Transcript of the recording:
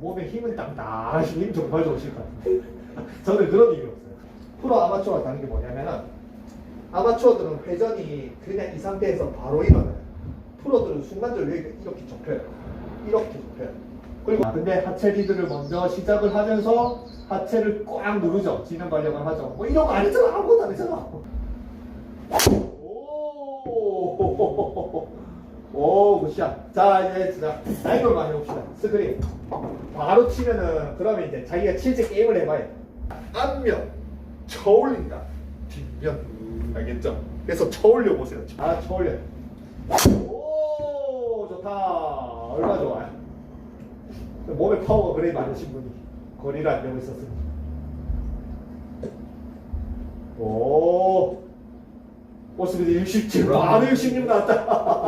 몸에 힘은 땅땅하시고 힘 정말 좋으실 것 같아요. 저는 그런 의미 없어요. 프로 아마추어가 다른 게 뭐냐면은 아마추어들은 회전이 그냥 이 상태에서 바로 일어나요. 프로들은 순간적으로 이렇게, 접혀요. 이렇게 접혀요. 그리고 아, 근데 하체 리드를 먼저 시작을 하면서 하체를 꽉 누르죠. 지능 관력을 하죠. 뭐 이런 거 아니잖아. 아무것도 아니잖아. 오, 오, 굿샷. 자, 이제 진짜 나이걸 많이 봅시다. 스크린. 바로 치면은, 그러면 이제 자기가 실제 게임을 해봐요. 앞면, 쳐올린다. 뒷면, 알겠죠? 그래서 쳐올려 보세요. 아, 쳐올려. 오, 좋다. 얼마 좋아요. 몸에 파워가 그래 많으신 분이 거리를 안 되고 있었습니다. 오. 근데 67, 아, 66 나왔다.